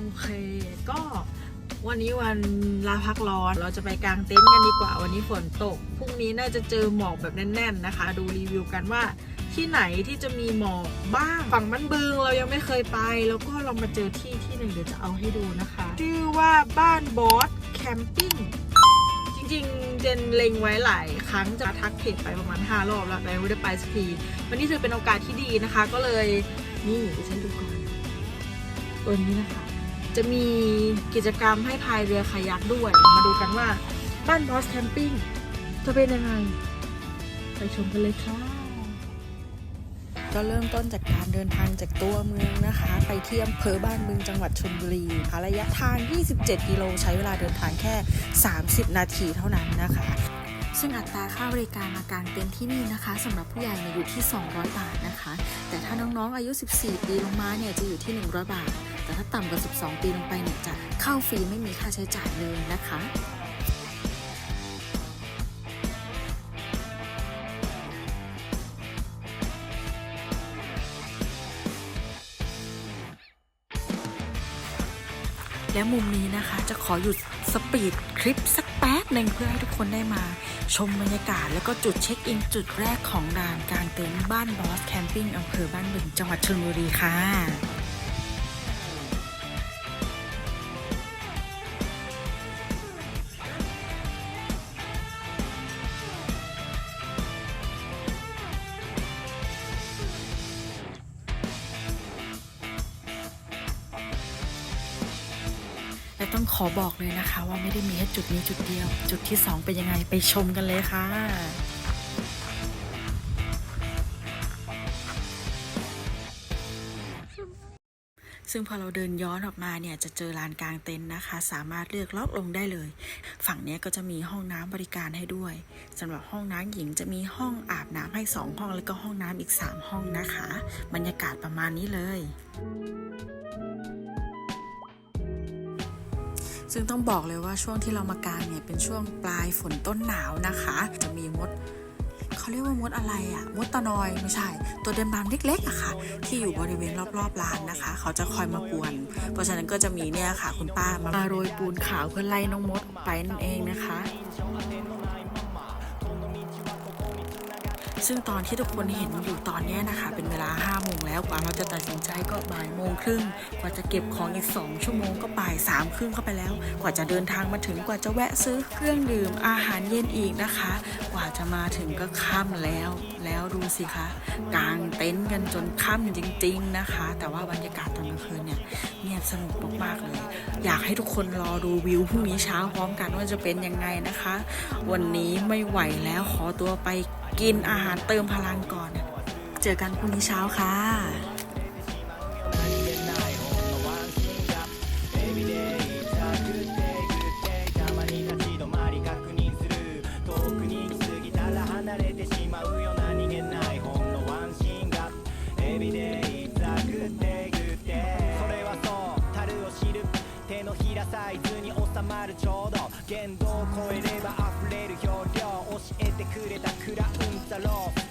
โอเค ก็วันนี้วันลาพักร้อน เราจะไปกางเต็นท์กันดีกว่า วันนี้ฝนตก พรุ่งนี้น่าจะเจอหมอกแบบแน่น ๆนะคะ ดูรีวิวกันว่าที่ไหนที่จะมีหมอกบ้าง ฝั่งบ้านบึงเรายังไม่เคยไป แล้วก็เรามาเจอที่ที่หนึ่งเดี๋ยวจะเอาให้ดูนะคะ ชื่อว่าบ้านบอสแคมปิ้งจริงๆเจนเล็งไว้หลายครั้งจะทักเพจไปประมาณ 5 รอบแล้วแต่ไม่ได้ไปสักทีวันนี้ถือเป็นโอกาสที่ดีนะคะ ก็เลยนี่ฉันดูก่อนตัวนี้นะคะ จะมีกิจกรรมให้พายเรือคายักด้วย มาดูกันว่าบ้านบอสแคมปิ้งจะเป็นยังไง ไปชมกันเลยค่ะ ก็เริ่มต้นจากการเดินทางจากตัวเมืองนะคะ ไปที่อำเภอบ้านบึงจังหวัดชลบุรีค่ะระยะทาง 27 กิโลใช้เวลาเดินทางแค่ 30 นาทีเท่านั้นนะคะซึ่งอัตราค่าบริการมากางเต็นท์ที่นี่นะคะสำหรับผู้ใหญ่เนี่ยอยู่ที่ 200 บาทนะคะ แต่ถ้าน้องๆอายุ 14 ปีลงมาเนี่ยจะอยู่ที่ 100 บาท แต่ถ้าต่ำกว่า 12 ปีลงไปเนี่ยจะเข้าฟรีไม่มีค่าใช้จ่ายเลยนะคะและมุมนี้นะคะจะขอหยุดสปีดคลิปสักแป๊บหนึ่งเพื่อให้ทุกคนได้มา ชมบรรยากาศ แล้วก็จุดเช็คอินจุดแรกของด่านกลางเต็นท์บ้านบอสแคมปิ้งอำเภอบ้านบึงจังหวัดชลบุรีค่ะ ต้องขอบอกเลยนะคะ ว่าไม่ได้มีแค่จุดนี้จุดเดียว จุดที่ 2 เป็นยังไงไปชมกันเลยค่ะซึ่งพอเราเดินย้อนออกมาเนี่ยจะเจอลานกลางเต็นท์นะคะ สามารถเลือกล็อกลงได้เลย ฝั่งนี้ก็จะมีห้องน้ำบริการให้ด้วยสำหรับห้องน้ำหญิงจะมีห้องอาบน้ำให้ 2 ห้องแล้วก็ห้องน้ำอีก 3 ห้องนะคะ บรรยากาศประมาณนี้เลย ซึ่งต้องบอกเลยว่าช่วงที่เรามากางเนี่ยเป็นช่วงปลายฝนต้นหนาวนะคะ จะมีมดเขาเรียกว่ามดอะไรอะมดตะนอยไม่ใช่ ตัวเดินบานเล็กๆอะค่ะ ที่อยู่บริเวณรอบๆร้านนะคะ เขาจะคอยมากวน เพราะฉะนั้นก็จะมีเนี่ยค่ะ คุณป้ามาโรยปูนขาวเพื่อไล่น้องมดออกไปนั่นเองนะคะ ซึ่งตอนที่ทุกคนเห็นอยู่ตอนนี้นะคะ เป็นเวลา5โมงแล้วกว่าเราจะตัดสินใจก็บ่ายโมงครึ่งกว่าจะเก็บของอีก 2 ชั่วโมงก็บ่ายสามครึ่งเข้าไปแล้ว กว่าจะเดินทางมาถึงกว่าจะแวะซื้อเครื่องดื่มอาหารเย็นอีกนะคะ กว่าจะมาถึงก็ค่ำแล้ว แล้วดูสิคะกางเต็นท์กันจนค่ำจริง ๆนะคะ แต่ว่าบรรยากาศตอนกลางคืนเนี่ยเงียบสงบมากๆเลย อยากให้ทุกคนรอดูวิวพรุ่งนี้เช้าพร้อมกันว่าจะเป็นยังไงนะคะ วันนี้ไม่ไหวแล้วขอตัวไป กินอาหารเติมพลังก่อน เจอกันพรุ่งนี้เช้าค่ะ たまに立ち止まり確認する遠くに行き過ぎたら離れてしまうよ何気ないほんのワンシーンがエビデイザグってグってそれはそう樽を知る手のひらサイズに収まる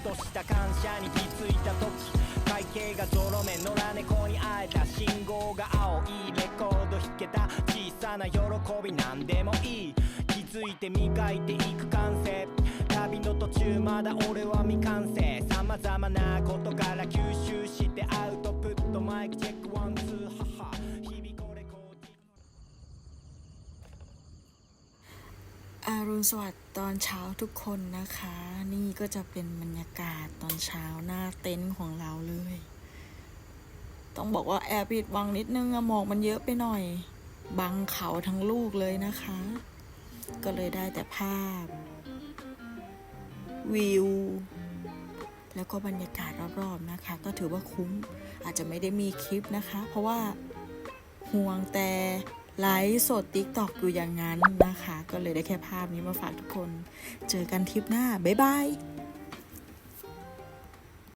とした感謝に気づいた時会計がゾロ目野良猫に会えた信号が青いレコード弾けた。小さな喜びなんでもいい。気づいて磨いていく感性。旅の途中まだ俺は未完成。様々なことから吸収して อรุณสวัสดิ์ตอนเช้าทุกคนนะคะ นี่ก็จะเป็นบรรยากาศตอนเช้าหน้าเต็นท์ของเราเลย ต้องบอกว่าแอบปิดบังนิดนึงอะหมอกมันเยอะไปหน่อย บังเขาทั้งลูกเลยนะคะ ก็เลยได้แต่ภาพ วิว แล้วก็บรรยากาศรอบๆนะคะ ก็ถือว่าคุ้มอาจจะไม่ได้มีคลิปนะคะ เพราะว่าห่วงแต่ ไลฟ์สดติ๊กตอกอยู่อย่างนั้นนะคะ ก็เลยได้แค่ภาพนี้มาฝากทุกคน เจอกันทริปหน้า บ๊ายบาย